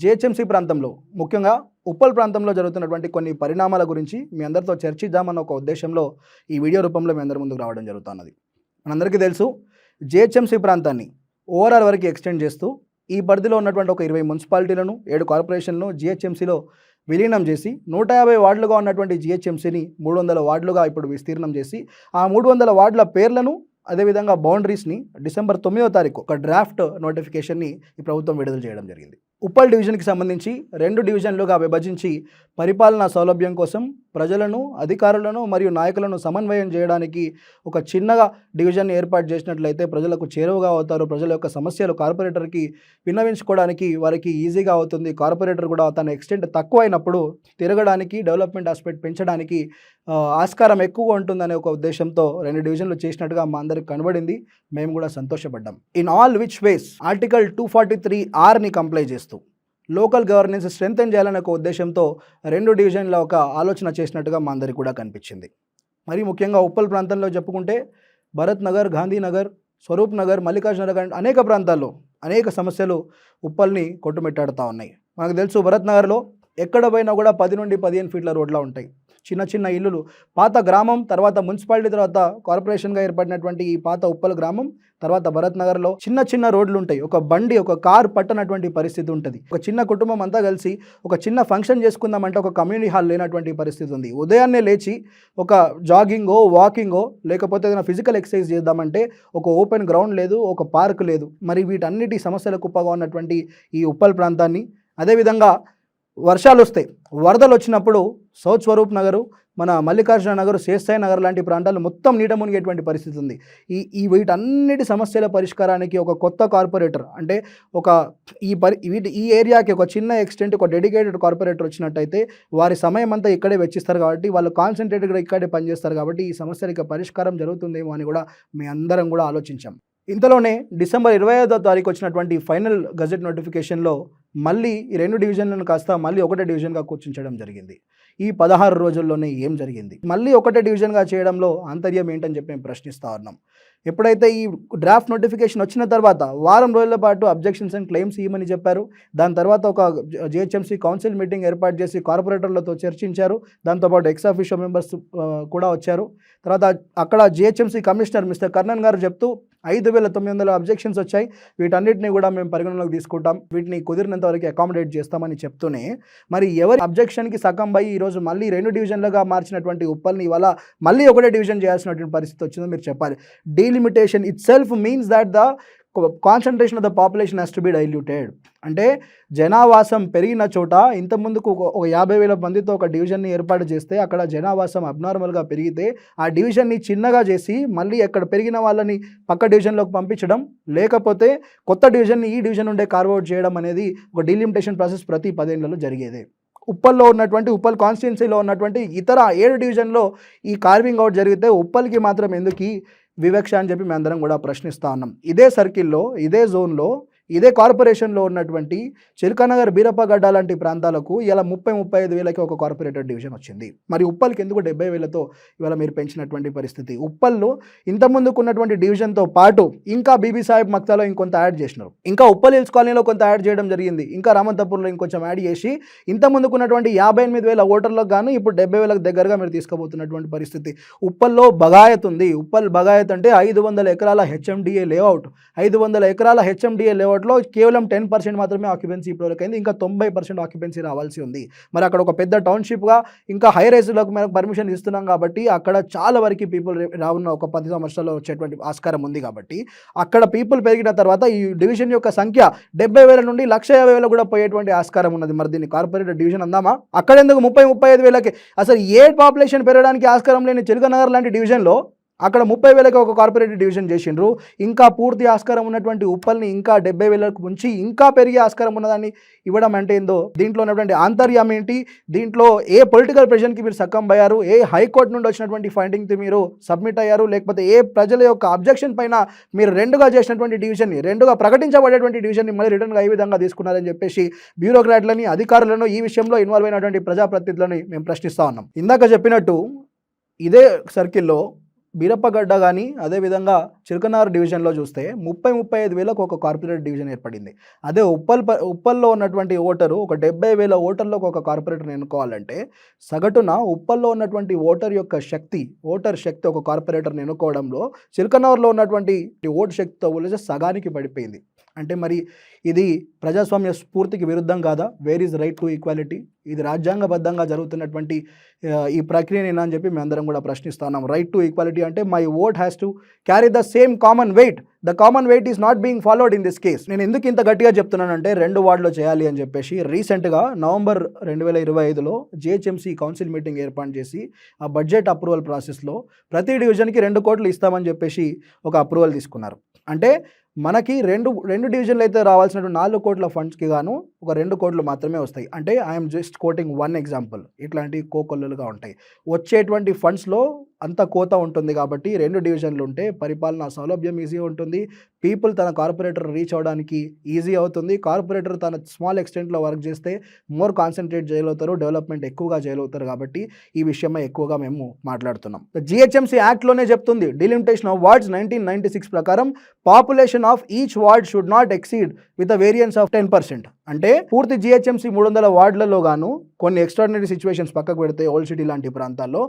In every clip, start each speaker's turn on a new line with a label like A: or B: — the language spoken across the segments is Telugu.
A: జిహెచ్ఎంసీ ప్రాంతంలో ముఖ్యంగా ఉప్పల్ ప్రాంతంలో జరుగుతున్నటువంటి కొన్ని పరిణామాల గురించి మీ అందరితో చర్చిద్దామన్న ఒక ఉద్దేశంలో ఈ వీడియో రూపంలో మీ అందరి ముందుకు రావడం జరుగుతున్నది. మనందరికీ తెలుసు జిహెచ్ఎంసీ ప్రాంతాన్ని ఓవరాల్ వరకు ఎక్స్టెండ్ చేస్తూ ఈ పరిధిలో ఉన్నటువంటి ఒక ఇరవై మున్సిపాలిటీలను ఏడు కార్పొరేషన్లను జిహెచ్ఎంసీలో విలీనం చేసి నూట యాభై వార్డులుగా ఉన్నటువంటి జిహెచ్ఎంసీని మూడు వందల వార్డులుగా ఇప్పుడు విస్తీర్ణం చేసి ఆ మూడు వందల వార్డుల పేర్లను అదేవిధంగా బౌండరీస్ని డిసెంబర్ తొమ్మిదో తారీఖు ఒక డ్రాఫ్ట్ నోటిఫికేషన్ని ఈ ప్రభుత్వం విడుదల చేయడం జరిగింది. ఉప్పల్ డివిజన్కి సంబంధించి రెండు డివిజన్లుగా విభజించి పరిపాలనా సౌలభ్యం కోసం ప్రజలను అధికారులను మరియు నాయకులను సమన్వయం చేయడానికి ఒక చిన్నగా డివిజన్ ఏర్పాటు చేసినట్లయితే ప్రజలకు చేరువగా అవుతారు. ప్రజల యొక్క సమస్యలు కార్పొరేటర్కి విన్నవించుకోవడానికి వారికి ఈజీగా అవుతుంది. కార్పొరేటర్ కూడా తన ఎక్స్టెంట్ తక్కువ అయినప్పుడు తిరగడానికి డెవలప్మెంట్ ఆస్పెక్ట్ పెంచడానికి ఆస్కారం ఎక్కువ ఉంటుందనే ఒక ఉద్దేశంతో రెండు డివిజన్లు చేసినట్టుగా మా అందరికి కనబడింది. మేము కూడా సంతోషపడ్డాం. In all which ways article two forty three Arni comply చేస్తూ లోకల్ గవర్నెన్స్ స్ట్రెంగ్తన్ చేయాలనే ఒక ఉద్దేశంతో రెండు డివిజన్ల ఒక ఆలోచన చేసినట్టుగా మా అందరికి కూడా కనిపించింది. మరి ముఖ్యంగా ఉప్పల్ ప్రాంతంలో చెప్పుకుంటే భరత్ నగర్ గాంధీనగర్ స్వరూప్ నగర్ మల్లికార్జున నగర్ అనేక ప్రాంతాల్లో అనేక సమస్యలు ఉప్పల్ని కొట్టుమిట్టాడుతూ ఉన్నాయి. మనకు తెలుసు భరత్ నగర్లో ఎక్కడ పోయినా కూడా పది నుండి పదిహేను ఫీట్ల రోడ్లా ఉంటాయి. చిన్న చిన్న ఇల్లులు. పాత గ్రామం తర్వాత మున్సిపాలిటీ తర్వాత కార్పొరేషన్గా ఏర్పడినటువంటి ఈ పాత ఉప్పల గ్రామం తర్వాత భరత్ నగర్లో చిన్న చిన్న రోడ్లు ఉంటాయి. ఒక బండి ఒక కార్ పట్టనటువంటి పరిస్థితి ఉంటుంది. ఒక చిన్న కుటుంబం అంతా కలిసి ఒక చిన్న ఫంక్షన్ చేసుకుందామంటే ఒక కమ్యూనిటీ హాల్ లేనటువంటి పరిస్థితి ఉంది. ఉదయాన్నే లేచి ఒక జాగింగో వాకింగో లేకపోతే ఏదైనా ఫిజికల్ ఎక్సర్సైజ్ చేద్దామంటే ఒక ఓపెన్ గ్రౌండ్ లేదు ఒక పార్క్ లేదు. మరి వీటన్నిటి సమస్యలకు కుప్పగా ఉన్నటువంటి ఈ ఉప్పల్ ప్రాంతాన్ని అదేవిధంగా వర్షాలు వస్తాయి వరదలు వచ్చినప్పుడు సౌత్ స్వరూప్ నగరు మన మల్లికార్జున నగర్ శేస్తాయి నగర్ లాంటి ప్రాంతాలు మొత్తం నీట మునిగేటువంటి పరిస్థితి ఉంది ఈ ఈ వీటన్నిటి సమస్యల పరిష్కారానికి ఒక కొత్త కార్పొరేటర్ అంటే ఒక ఈ పరి వీటి ఈ ఏరియాకి ఒక చిన్న ఎక్స్టెంట్ ఒక డెడికేటెడ్ కార్పొరేటర్ వచ్చినట్టయితే వారి సమయం అంతా ఇక్కడే వెచ్చిస్తారు కాబట్టి వాళ్ళు కాన్సన్ట్రేటెడ్గా ఇక్కడే పనిచేస్తారు కాబట్టి ఈ సమస్యలకి పరిష్కారం జరుగుతుందేమో అని కూడా మీ అందరం కూడా ఆలోచించాం. ఇంతలోనే డిసెంబర్ ఇరవై ఐదో తారీఖు వచ్చినటువంటి ఫైనల్ గజెట్ నోటిఫికేషన్లో మళ్ళీ ఈ రెండు డివిజన్లను కాస్త మళ్ళీ ఒకటే డివిజన్గా కూర్చుంచడం జరిగింది. ఈ పదహారు రోజుల్లోనే ఏం జరిగింది? మళ్ళీ ఒకటే డివిజన్గా చేయడంలో ఆంతర్యం ఏంటని చెప్పి మేము ప్రశ్నిస్తూ ఉన్నాం. ఎప్పుడైతే ఈ డ్రాఫ్ట్ నోటిఫికేషన్ వచ్చిన తర్వాత వారం రోజుల పాటు అబ్జెక్షన్స్ అండ్ క్లెయిమ్స్ ఇవ్వమని చెప్పారు. దాని తర్వాత ఒక జిహెచ్ఎంసీ కౌన్సిల్ మీటింగ్ ఏర్పాటు చేసి కార్పొరేటర్లతో చర్చించారు. దాంతోపాటు ఎక్స్ ఆఫీషియో మెంబర్స్ కూడా వచ్చారు. తర్వాత అక్కడ జిహెచ్ఎంసీ కమిషనర్ మిస్టర్ కర్ణన్ గారు చెప్తూ ఐదు వేల తొమ్మిది వందల అబ్జెక్షన్స్ వచ్చాయి. వీటన్నిటిని కూడా మేము పరిగణలోకి తీసుకుంటాం. వీటిని కుదిరినంత వరకు అకామిడేట్ చేస్తామని చెప్తూనే మరి ఎవరి అబ్జెక్షన్కి సగం పోయి ఈరోజు మళ్ళీ రెండు డివిజన్లుగా మార్చినటువంటి ఉప్పల్ని ఇవాళ మళ్ళీ ఒకటే డివిజన్ చేయాల్సినటువంటి పరిస్థితి వచ్చిందో మీరు చెప్పాలి. Delimitation itself means that the concentration of the population has to be diluted అంటే జనావాసం పెరిగిన చోట ఇంతకుముందుకు ఒక ఒక యాభై వేల మందితో ఒక డివిజన్ని ఏర్పాటు చేస్తే అక్కడ జనావాసం అబ్నార్మల్గా పెరిగితే ఆ డివిజన్ని చిన్నగా చేసి మళ్ళీ అక్కడ పెరిగిన వాళ్ళని పక్క డివిజన్లోకి పంపించడం లేకపోతే కొత్త డివిజన్ని ఈ డివిజన్ ఉండే కార్వౌట్ చేయడం అనేది ఒక డిలిమిటేషన్ ప్రాసెస్ ప్రతి పదేళ్ళలో జరిగేదే. ఉప్పల్లో ఉన్నటువంటి ఉప్పల్ కాన్స్టిట్యున్సీలో ఉన్నటువంటి ఇతర ఏడు డివిజన్లో ఈ కార్వింగ్ అవుట్ జరిగితే ఉప్పల్కి మాత్రం ఎందుకు వివక్ష అని చెప్పి మేమందరం కూడా ప్రశ్నిస్తా ఉన్నాం. ఇదే సర్కిల్లో ఇదే జోన్లో ఇదే కార్పొరేషన్లో ఉన్నటువంటి చిలకనగర్ బీరప్పగడ్డ లాంటి ప్రాంతాలకు ఇలా ముప్పై ముప్పై ఐదు వేలకి ఒక కార్పొరేటర్ డివిజన్ వచ్చింది. మరి ఉప్పల్కి ఎందుకు డెబ్బై వేలతో ఇవాళ మీరు పెంచినటువంటి పరిస్థితి? ఉప్పల్లో ఇంతకుముందుకు ఉన్నటువంటి డివిజన్తో పాటు ఇంకా బీబీ సాహెబ్ మక్తాలో ఇంకొంత యాడ్ చేసినారు. ఇంకా ఉప్పల్ హిల్స్ కాలనీలో కొంత యాడ్ చేయడం జరిగింది. ఇంకా రామంతపూర్లో ఇంకొంచెం యాడ్ చేసి ఇంతకుముందుకు ఉన్నటువంటి యాభై ఎనిమిది వేల ఓటర్లకు గాను ఇప్పుడు డెబ్బై వేలకు దగ్గరగా మీరు తీసుకోబోతున్నటువంటి పరిస్థితి. ఉప్పల్లో బగాయత్ ఉంది. ఉప్పల్ బగాయత్ అంటే ఐదు వందల ఎకరాల హెచ్ఎండిఏ లేఅవుట్. ఐదు వందల ఎకరాల హెచ్ఎండిఏ లేఅవుట్లో కేవలం టెన్ పర్సెంట్ మాత్రమే ఆక్యుపెన్సీ ఇప్పటివరకు అయింది. ఇంకా తొంభై పర్సెంట్ ఆక్యుపెన్సీ రావాల్సి ఉంది. మరి అక్కడ ఒక పెద్ద టౌన్షిప్గా ఇంకా హై రైజ్లకు మనకు పర్మిషన్ ఇస్తున్నాం కాబట్టి అక్కడ చాలా వరకు పీపుల్ రావున్న ఒక పది సంవత్సరాల్లో వచ్చేటువంటి ఆస్కారం ఉంది కాబట్టి అక్కడ పీపుల్ పెరిగిన తర్వాత ఈ డివిజన్ యొక్క సంఖ్య డెబ్బై వేల నుండి లక్ష యాభై వేల కూడా పోయేటువంటి ఆస్కారం ఉన్నది. మరి దీన్ని కార్పొరేట్ డివిజన్ అందామా? అక్కడ ఎందుకు ముప్పై ముప్పై ఐదు వేలకి? అసలు ఏ పాపులేషన్ పెరగడానికి ఆస్కారం లేని చిలుకనగర్ లాంటి డివిజన్లో అక్కడ ముప్పై వేలకు ఒక కార్పొరేట్ డివిజన్ చేసిండ్రు. ఇంకా పూర్తి ఆస్కారం ఉన్నటువంటి ఉప్పల్ని ఇంకా డెబ్బై వేలకు ఉంచి ఇంకా పెరిగే ఆస్కారం ఉన్నదాన్ని ఇవ్వడం అంటే ఏందో దీంట్లో ఉన్నటువంటి ఆంతర్యం ఏంటి? దీంట్లో ఏ పొలిటికల్ ప్రెషర్కి మీరు సక్కం అయ్యారు ఏ హైకోర్టు నుండి వచ్చినటువంటి ఫైండింగ్కి మీరు సబ్మిట్ అయ్యారు? లేకపోతే ఏ ప్రజల యొక్క అబ్జెక్షన్ పైన మీరు రెండుగా చేసినటువంటి డివిజన్ని రెండుగా ప్రకటించబడేటువంటి డివిజన్ని మళ్ళీ రిటర్న్గా ఏ విధంగా తీసుకున్నారని చెప్పేసి బ్యూరోక్రాట్లని అధికారులను ఈ విషయంలో ఇన్వాల్వ్ అయినటువంటి ప్రజాప్రతినిధులని మేము ప్రశ్నిస్తా ఉన్నాం. ఇందాక చెప్పినట్టు ఇదే సర్కిల్లో బీరప్పగడ్డ కానీ అదేవిధంగా చిలకనారు డివిజన్లో చూస్తే ముప్పై ముప్పై ఐదు వేలకు ఒక కార్పొరేట్ డివిజన్ ఏర్పడింది. అదే ఉప్పల్ ప- ఉప్పల్లో ఉన్నటువంటి ఓటరు ఒక డెబ్బై వేల ఓటర్లకు ఒక కార్పొరేటర్ ఎన్నుకోవాలంటే సగటున ఉప్పల్లో ఉన్నటువంటి ఓటర్ యొక్క శక్తి ఓటర్ శక్తి ఒక కార్పొరేటర్ని ఎన్నుకోవడంలో చిలకనూరులో ఉన్నటువంటి ఓటు శక్తితో పోలిస్తే సగానికి పడిపోయింది. అంటే మరి ఇది ప్రజాస్వామ్య స్ఫూర్తికి విరుద్ధం కాదా? Where is right to equality ఇది రాజ్యాంగబద్ధంగా జరుగుతున్నటువంటి ఈ ప్రక్రియనేనా అని చెప్పి మేమందరం కూడా ప్రశ్నిస్తున్నాం. రైట్ టు ఈక్వాలిటీ అంటే my vote has to carry the same common weight the common weight is not being followed in this case నేను ఎందుకు ఇంత గట్టిగా చెప్తున్నానంటే రెండు వార్డులో చేయాలి అని చెప్పేసి రీసెంట్గా నవంబర్ రెండు వేల ఇరవై ఐదులో జిహెచ్ఎంసీ కౌన్సిల్ మీటింగ్ ఏర్పాటు చేసి ఆ బడ్జెట్ అప్రూవల్ ప్రాసెస్లో ప్రతి డివిజన్కి రెండు కోట్లు ఇస్తామని చెప్పేసి ఒక అప్రూవల్ తీసుకున్నారు. అంటే మనకి రెండు రెండు డివిజన్లు అయితే రావాల్సినటువంటి నాలుగు కోట్ల ఫండ్స్కి గాను ఒక రెండు కోట్లు మాత్రమే వస్తాయి. అంటే I'm just quoting one example. ఇట్లాంటి కోకొల్లులుగా ఉంటాయి. వచ్చేటువంటి ఫండ్స్లో అంత కోత ఉంటుంది కాబట్టి రెండు డివిజన్లు ఉంటే పరిపాలన సౌలభ్యం ఈజీ ఉంటుంది. పీపుల్ తన కార్పొరేటర్ రీచ్ అవ్వడానికి ఈజీ అవుతుంది. కార్పొరేటర్ తన స్మాల్ ఎక్స్టెంట్లో వర్క్ చేస్తే మోర్ కాన్సన్ట్రేట్ చేయగలుగుతారు డెవలప్మెంట్ ఎక్కువగా చేయగలుగుతారు కాబట్టి ఈ విషయమై ఎక్కువగా మేము మాట్లాడుతున్నాం. జిహెచ్ఎంసీ యాక్ట్లోనే చెప్తుంది delimitation of wards nineteen ninety six ప్రకారం population of each ward should not exceed with a variance of ten percent అంటే పూర్తి జిహెచ్ఎంసీ మూడు వందల వార్డులలో గాను కొన్ని ఎక్స్ట్రాడినరీ సిచ్యువేషన్స్ పక్కకు పెడితే ఓల్డ్ సిటీ లాంటి ప్రాంతాల్లో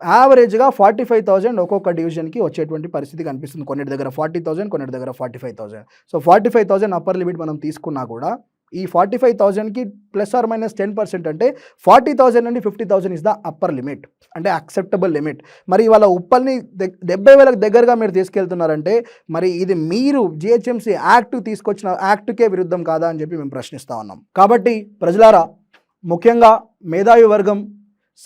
A: యావరేజ్గా ఫార్టీ ఫైవ్ థౌసండ్ ఒక్కొక్క డివిజన్కి వచ్చేటువంటి పరిస్థితి కనిపిస్తుంది. కొన్నిటి దగ్గర ఫార్టీ థౌసండ్ కొన్నిటి దగ్గర forty five thousand so forty five thousand upper limit మనం తీసుకున్నా కూడా ఈ forty five థౌసండ్కి plus or minus ten percent అంటే ఫార్టీ థౌసండ్ నుండి fifty thousand is the upper limit అంటే అక్సెప్టబుల్ లిమిట్ మరి ఇవాళ ఉప్పల్ని దెగ్- డెబ్బై వేలకు దగ్గరగా మీరు తీసుకెళ్తున్నారంటే మరి ఇది మీరు జిహెచ్ఎంసీ యాక్ట్ తీసుకొచ్చిన యాక్ట్కే విరుద్ధం కాదా అని చెప్పి మేము ప్రశ్నిస్తా ఉన్నాం. కాబట్టి ప్రజలారా ముఖ్యంగా మేధావి వర్గం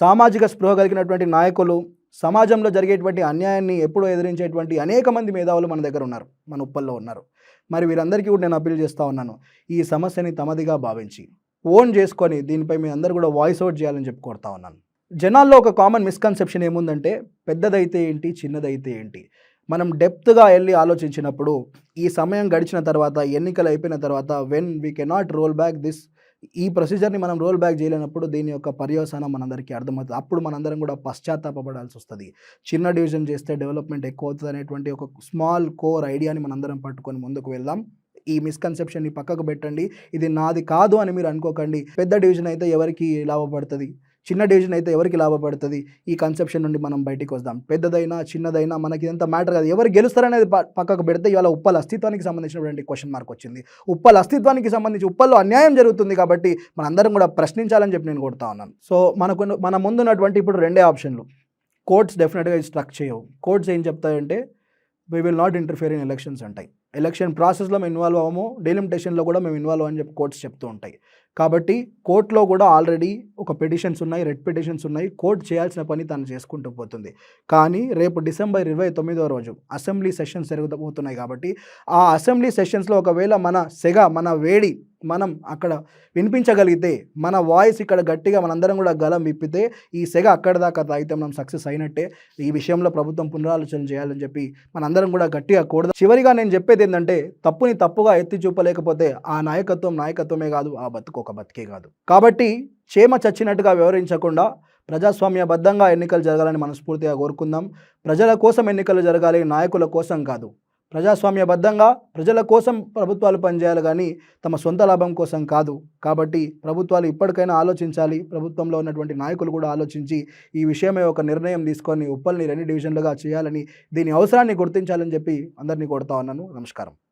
A: సామాజిక స్పృహ కలిగినటువంటి నాయకులు సమాజంలో జరిగేటువంటి అన్యాయాన్ని ఎప్పుడూ ఎదిరించేటువంటి అనేక మంది మేధావులు మన దగ్గర ఉన్నారు మన ఉప్పల్లో ఉన్నారు. మరి వీరందరికీ కూడా నేను అప్పీల్ చేస్తూ ఉన్నాను ఈ సమస్యని తమదిగా భావించి ఓన్ చేసుకొని దీనిపై మీ అందరూ కూడా వాయిస్ అవుట్ చేయాలని చెప్పి కోరుతా ఉన్నాను. జనాల్లో ఒక కామన్ మిస్కన్సెప్షన్ ఏముందంటే పెద్దదైతే ఏంటి చిన్నదైతే ఏంటి? మనం డెప్త్గా వెళ్ళి ఆలోచించినప్పుడు ఈ సమయం గడిచిన తర్వాత ఎన్నికలు అయిపోయిన తర్వాత when we cannot roll back this ఈ ప్రొసీజర్ని మనం రోల్ బ్యాక్ చేయలేనప్పుడు దీని యొక్క పర్యవసానం మనందరికీ అర్థమవుతుంది. అప్పుడు మనందరం కూడా పశ్చాత్తాపడాల్సి వస్తుంది చిన్న డివిజన్ చేస్తే డెవలప్మెంట్ ఎక్కువ అవుతుంది అనేటువంటి ఒక స్మాల్ కోర్ ఐడియాని మనందరం పట్టుకొని ముందుకు వెళ్దాం. ఈ మిస్కన్సెప్షన్ని పక్కకు పెట్టండి. ఇది నాది కాదు అని మీరు అనుకోకండి. పెద్ద డివిజన్ అయితే ఎవరికి లాభపడుతుంది? చిన్న డివిజన్ అయితే ఎవరికి లాభపడుతుంది? ఈ కన్సెప్షన్ నుండి మనం బయటికి వద్దాం. పెద్దదైనా చిన్నదైనా మనకి ఇదంతా మ్యాటర్ కాదు. ఎవరు గెలుస్తారనేది పక్కకు పెడితే ఇవాళ ఉప్పల అస్తిత్వానికి సంబంధించినటువంటి క్వశ్చన్ మార్క్ వచ్చింది. ఉప్పల అస్తిత్వానికి సంబంధించి ఉప్పల్లో అన్యాయం జరుగుతుంది కాబట్టి మనందరం కూడా ప్రశ్నించాలని చెప్పి నేను కొడతా ఉన్నాను. సో మనకు మన ముందున్నటువంటి ఇప్పుడు రెండే ఆప్షన్లు కోర్ట్స్ డెఫినెట్గా స్ట్రక్ చేయవు. కోర్ట్స్ ఏం చెప్తాయంటే we will not interfere in elections అంటాయి. Election ప్రాసెస్లో మేము ఇన్వాల్వ్ అవ్వము డెలిమిటేషన్లో కూడా మేము ఇన్వాల్వ్ అని చెప్పి కోర్ట్స్ చెప్తూ ఉంటాయి. కాబట్టి కోర్టులో కూడా ఆల్రెడీ ఒక పిటిషన్స్ ఉన్నాయి రెడ్ పిటిషన్స్ ఉన్నాయి. కోర్టు చేయాల్సిన పని తను చేసుకుంటూ పోతుంది. కానీ రేపు డిసెంబర్ ఇరవై తొమ్మిదో రోజు అసెంబ్లీ సెషన్స్ జరగబోతున్నాయి కాబట్టి ఆ అసెంబ్లీ సెషన్స్లో ఒకవేళ మన సెగ మన వేడి మనం అక్కడ వినిపించగలిగితే మన వాయిస్ ఇక్కడ గట్టిగా మనందరం కూడా గలం విప్పితే ఈ సెగ అక్కడ దాకా తాగితే మనం సక్సెస్ అయినట్టే. ఈ విషయంలో ప్రభుత్వం పునరాలోచన చేయాలని చెప్పి మనందరం కూడా గట్టిగా కూడదు చివరిగా నేను చెప్పేది ఏంటంటే తప్పుని తప్పుగా ఎత్తి చూపలేకపోతే ఆ నాయకత్వం నాయకత్వమే కాదు ఆ బతుకు. ఒక బతికే కాదు. కాబట్టి చేమ చచ్చినట్టుగా వివరించకుండా ప్రజాస్వామ్యబద్ధంగా ఎన్నికలు జరగాలని మనస్ఫూర్తిగా కోరుకుందాం. ప్రజల కోసం ఎన్నికలు జరగాలి నాయకుల కోసం కాదు. ప్రజాస్వామ్యబద్ధంగా ప్రజల కోసం ప్రభుత్వాలు పనిచేయాలి కానీ తమ సొంత లాభం కోసం కాదు. కాబట్టి ప్రభుత్వాలు ఇప్పటికైనా ఆలోచించాలి. ప్రభుత్వంలో ఉన్నటువంటి నాయకులు కూడా ఆలోచించి ఈ విషయమై ఒక నిర్ణయం తీసుకొని ఉప్పల్ని రెండు డివిజన్లుగా చేయాలని దీని అవసరాన్ని గుర్తించాలని చెప్పి అందరినీ కొడతా ఉన్నాను. నమస్కారం.